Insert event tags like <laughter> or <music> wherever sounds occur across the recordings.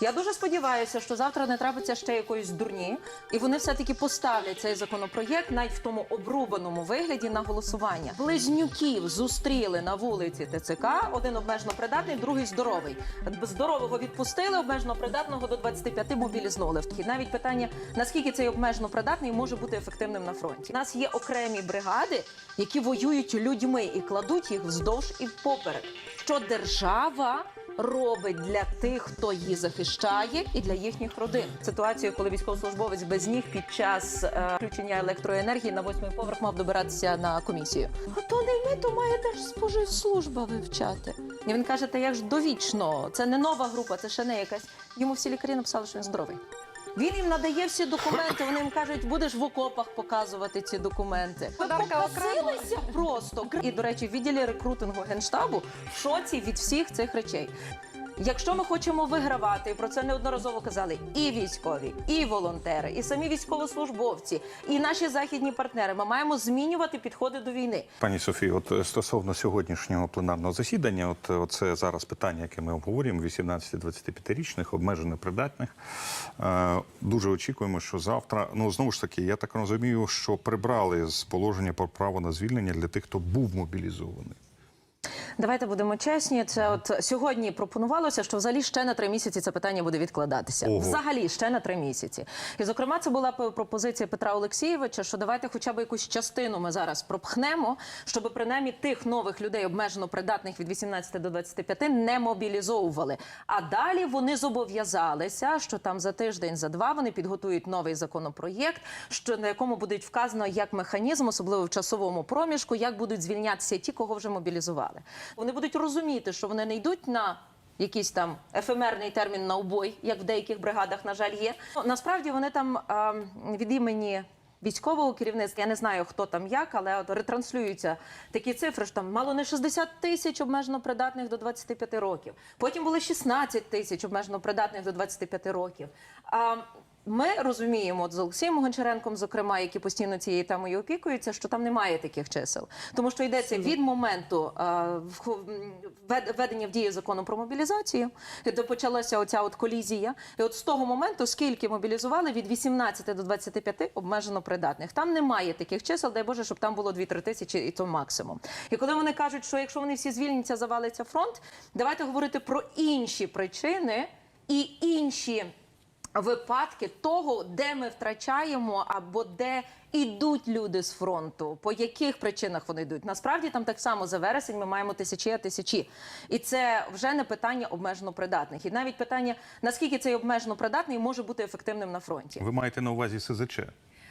Я дуже сподіваюся, що завтра не трапиться ще якоїсь дурні, і вони все-таки поставлять цей законопроєкт навіть в тому обрубаному вигляді на голосування. Близнюків зустріли на вулиці ТЦК. Один обмежено придатний, другий здоровий. Здорового відпустили, обмежено придатного до 25 мобілізнули. Навіть питання, наскільки цей обмежено придатний може бути ефективним на фронті. У нас є окремі бригади, які воюють людьми і кладуть їх вздовж і впоперек. Що держава робить для тих, хто її захищає, і для їхніх родин. Ситуацію, коли військовослужбовець без ніг під час е, включення електроенергії на восьмий поверх мав добиратися на комісію. А то не ми, то має теж Держспоживслужба вивчати. І він каже: та як ж довічно, це не нова група, це ще не якась. Йому всі лікарі написали, що він здоровий. Він їм надає всі документи. Вони їм кажуть, будеш в окопах показувати ці документи. Подарка просто. І до речі, в відділі рекрутингу генштабу в шоці від всіх цих речей. Якщо ми хочемо вигравати, і про це неодноразово казали і військові, і волонтери, і самі військовослужбовці, і наші західні партнери, ми маємо змінювати підходи до війни. Пані Софію, от е, стосовно сьогоднішнього пленарного засідання, от е, це зараз питання, яке ми обговорюємо: 18-25-річних, обмежено придатних. Е, Дуже очікуємо, що завтра, ну знову ж таки, я так розумію, що прибрали з положення про право на звільнення для тих, хто був мобілізований. Давайте будемо чесні. Це от сьогодні пропонувалося, що взагалі ще на три місяці це питання буде відкладатися. Ого. Взагалі ще на три місяці. І зокрема, це була пропозиція Петра Олексійовича, що давайте хоча б якусь частину ми зараз пропхнемо, щоб принаймні тих нових людей, обмежено придатних від 18 до 25, не мобілізовували. А далі вони зобов'язалися, що там за тиждень, за два вони підготують новий законопроєкт, що на якому будуть вказано як механізм, особливо в часовому проміжку, як будуть звільнятися ті, кого вже мобілізували. Вони будуть розуміти, що вони не йдуть на якийсь там ефемерний термін на убой, як в деяких бригадах, на жаль, є. Насправді вони там а, від імені. Військового керівництва, я не знаю, хто там як, але от ретранслюються такі цифри, що там мало не 60 тисяч обмежено придатних до 25 років. Потім було 16 тисяч обмежено придатних до 25 років. А ми розуміємо от з Олексієм Гончаренком, зокрема, які постійно цією темою опікуються, що там немає таких чисел, тому що йдеться від моменту е, введення в дію закону про мобілізацію, де почалася оця от колізія. І от з того моменту, скільки мобілізували від 18 до 25 обмежено придатних. Там немає таких чисел, дай Боже, щоб там було 2-3 тисячі, і то максимум. І коли вони кажуть, що якщо вони всі звільняться, завалиться фронт, давайте говорити про інші причини і інші випадки того, де ми втрачаємо або де ідуть люди з фронту, по яких причинах вони йдуть. Насправді там так само за вересень ми маємо тисячі, а тисячі. І це вже не питання обмежено придатних. І навіть питання, наскільки цей обмежено придатний може бути ефективним на фронті. Ви маєте на увазі СЗЧ?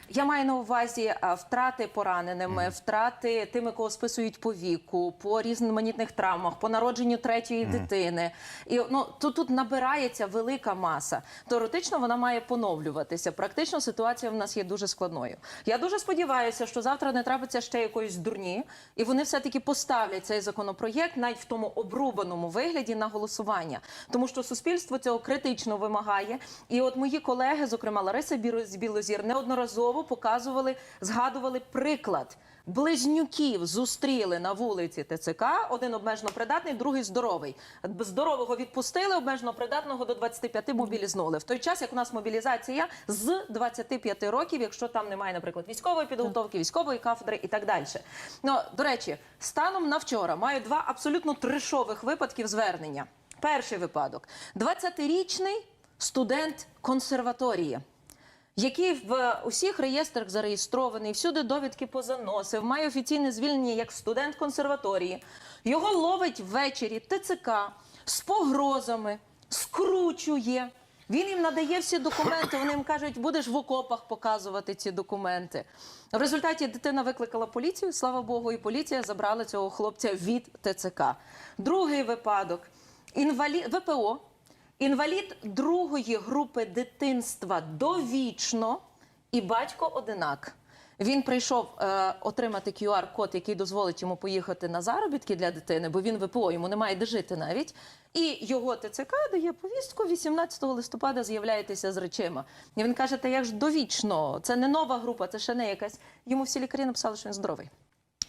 Я маю на увазі втрати пораненими, втрати тими, кого списують по віку, по різноманітних травмах, по народженню третьої дитини. І ну тут, тут набирається велика маса. Теоретично вона має поновлюватися. Практично ситуація в нас є дуже складною. Я дуже сподіваюся, що завтра не трапиться ще якоїсь дурні, і вони все таки поставлять цей законопроєкт навіть в тому обрубаному вигляді на голосування, тому що суспільство цього критично вимагає. І от мої колеги, зокрема Лариса Білозір, неодноразово показували, згадували приклад. Близнюків зустріли на вулиці ТЦК. Один обмежено придатний, другий здоровий. Здорового відпустили, обмежено придатного до 25 мобілізнули. В той час, як у нас мобілізація з 25 років, якщо там немає, наприклад, військової підготовки, військової кафедри і так далі. Ну, до речі, станом на вчора маю два абсолютно трешових випадків звернення. Перший випадок: 20-річний студент консерваторії який в усіх реєстрах зареєстрований, всюди довідки позаносив, має офіційне звільнення як студент консерваторії. Його ловить ввечері ТЦК з погрозами, скручує. Він їм надає всі документи. Вони їм кажуть, будеш в окопах показувати ці документи. В результаті дитина викликала поліцію, слава Богу, і поліція забрала цього хлопця від ТЦК. Другий випадок інвалід ВПО. Інвалід другої групи дитинства довічно і батько одинак. Він прийшов е, отримати QR-код, який дозволить йому поїхати на заробітки для дитини, бо він ВПО, йому немає де жити навіть. І його ТЦК дає повістку 18 листопада з'являєтеся з речима. І він каже: Та як ж довічно, це не нова група, це ще не якась. Йому всі лікарі написали, що він здоровий.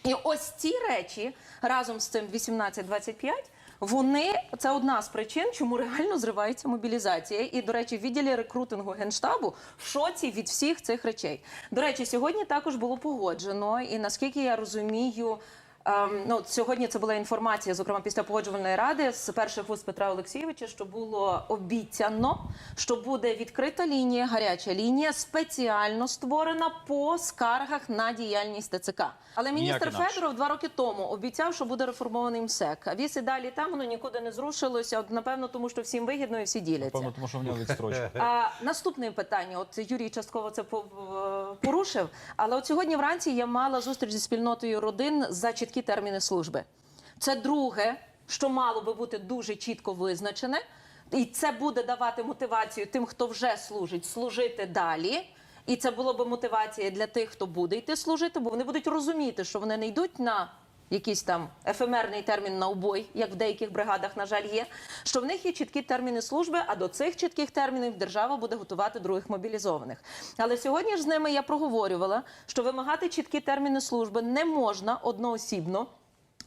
І ось ці речі разом з цим 18-25 Вони це одна з причин, чому реально зривається мобілізація. І, до речі, в відділі рекрутингу генштабу в шоці від всіх цих речей. До речі, сьогодні також було погоджено, і наскільки я розумію. Ем, ну, сьогодні це була інформація, зокрема після погоджувальної ради з перших вуст Петра Олексійовича, що було обіцяно, що буде відкрита лінія, гаряча лінія, спеціально створена по скаргах на діяльність ТЦК. Але міністр. Федоров два роки тому обіцяв, що буде реформований МСЕК. А віз і далі там воно нікуди не зрушилося. От, напевно, тому що всім вигідно і всі діляться. Певно, тому що в нього відстрочка. А, наступне питання. От Юрій частково це порушив. Але от сьогодні вранці я мала зустріч зі спільнотою родин за чіткі терміни служби. Це друге, що мало би бути дуже чітко визначене, і це буде давати мотивацію тим, хто вже служить, служити далі. І це було би мотивація для тих, хто буде йти служити, бо вони будуть розуміти, що вони не йдуть на якийсь там ефемерний термін на убой, як в деяких бригадах, на жаль, є. Що в них є чіткі терміни служби, а до цих чітких термінів держава буде готувати других мобілізованих. Але сьогодні ж з ними я проговорювала, що вимагати чіткі терміни служби не можна одноосібно.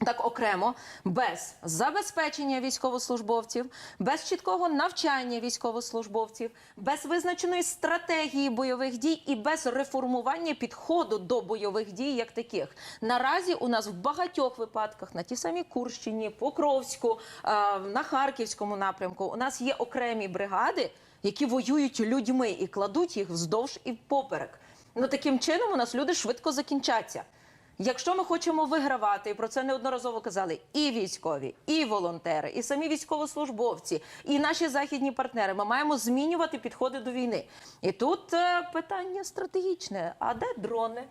Так окремо, без забезпечення військовослужбовців, без чіткого навчання військовослужбовців, без визначеної стратегії бойових дій і без реформування підходу до бойових дій як таких. Наразі у нас в багатьох випадках на тій самій Курщині, Покровську, на Харківському напрямку у нас є окремі бригади, які воюють людьми і кладуть їх вздовж і впоперек. Ну таким чином у нас люди швидко закінчаться. Якщо ми хочемо вигравати, і про це неодноразово казали і військові, і волонтери, і самі військовослужбовці, і наші західні партнери, ми маємо змінювати підходи до війни. І тут е, питання стратегічне: а де дрони?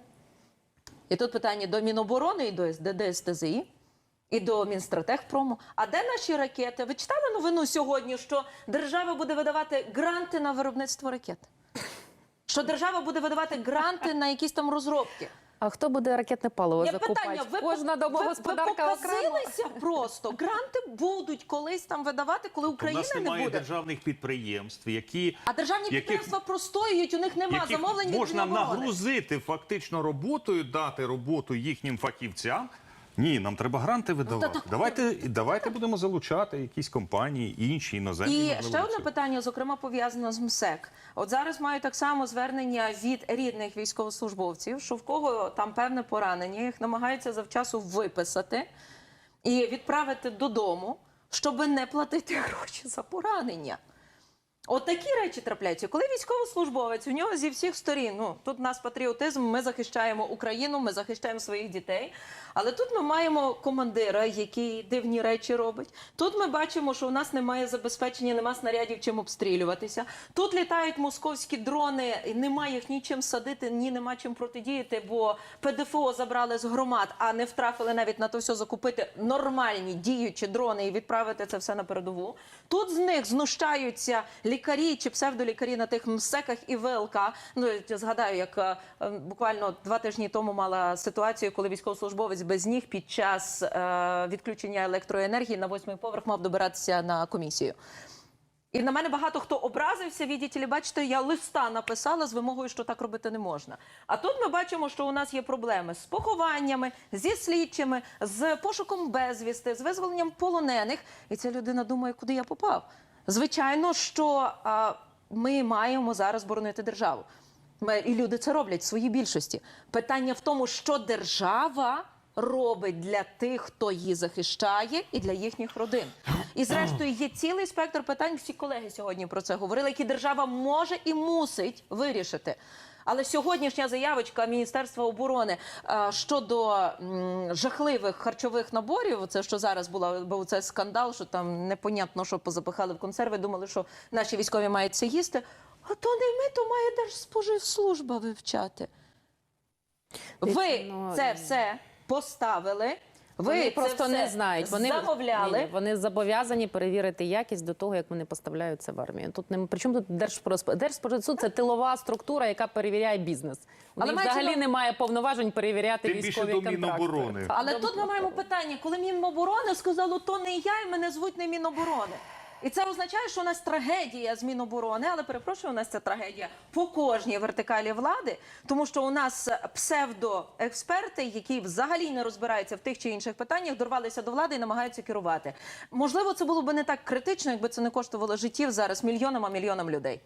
І тут питання до Міноборони і до ДСТЗІ. І до Мінстратегпрому. А де наші ракети? Ви читали новину сьогодні, що держава буде видавати гранти на виробництво ракет? Що держава буде видавати гранти на якісь там розробки? А хто буде ракетне паливо Є закупати? питання, ви, Кожна домогосподарка ви ви показилися просто. Гранти будуть колись там видавати, коли У Україна нас не немає буде. державних підприємств, які А державні яких- підприємства простоюють, у них немає замовлень від можна нагрузити фактично роботою, дати роботу їхнім фахівцям. Ні, нам треба гранти видавати. так- давайте, давайте будемо залучати якісь компанії, інші іноземні. І ще одне питання, зокрема пов'язане з МСЕК. От зараз маю так само звернення від рідних військовослужбовців, що в кого там певне поранення, їх намагаються завчасу виписати і відправити додому, щоб не платити <laughs> гроші за поранення. От такі речі трапляються. Коли військовослужбовець у нього зі всіх сторін, ну тут нас патріотизм, ми захищаємо Україну, ми захищаємо своїх дітей. Але тут ми маємо командира, який дивні речі робить. Тут ми бачимо, що у нас немає забезпечення, нема снарядів чим обстрілюватися. Тут літають московські дрони, і немає їх нічим садити, ні нема чим протидіяти, бо ПДФО забрали з громад, а не втрафили навіть на то все закупити нормальні діючі дрони і відправити це все на передову. Тут з них знущаються лікарі чи псевдолікарі на тих МСЕКах і ВЛК. Ну я згадаю, як е, буквально два тижні тому мала ситуацію, коли військовослужбовець без ніг під час е, відключення електроенергії на восьмий поверх мав добиратися на комісію. І на мене багато хто образився, відділі, бачите, я листа написала з вимогою, що так робити не можна. А тут ми бачимо, що у нас є проблеми з похованнями, зі слідчими, з пошуком безвісти, з визволенням полонених. І ця людина думає, куди я попав. Звичайно, що а, ми маємо зараз боронити державу. Ми, і люди це роблять в своїй більшості. Питання в тому, що держава робить для тих, хто її захищає, і для їхніх родин. І зрештою є цілий спектр питань. Всі колеги сьогодні про це говорили, які держава може і мусить вирішити. Але сьогоднішня заявочка Міністерства оборони е, щодо жахливих харчових наборів, це що зараз була, був це скандал, що там непонятно, що позапихали в консерви. Думали, що наші військові мають це їсти. А то не ми, то має Держспоживслужба вивчати. Ви ну, це все поставили. Ви Вони просто не знають. Вони замовляли. Ні, вони зобов'язані перевірити якість до того, як вони поставляють це в армію. Тут не причому тут Держпродспо- Держпродспоживсуд – це тилова структура, яка перевіряє бізнес. У Але них мається взагалі на- немає повноважень перевіряти Тим більше військові до контракти. Міноборони. Але тут ми маємо питання, коли Міноборони сказало, то не я, і мене звуть не Міноборони. І це означає, що у нас трагедія з Міноборони, але перепрошую, у нас це трагедія по кожній вертикалі влади, тому що у нас псевдоексперти, які взагалі не розбираються в тих чи інших питаннях, дорвалися до влади і намагаються керувати. Можливо, це було би не так критично, якби це не коштувало життів зараз мільйонам а мільйонам людей.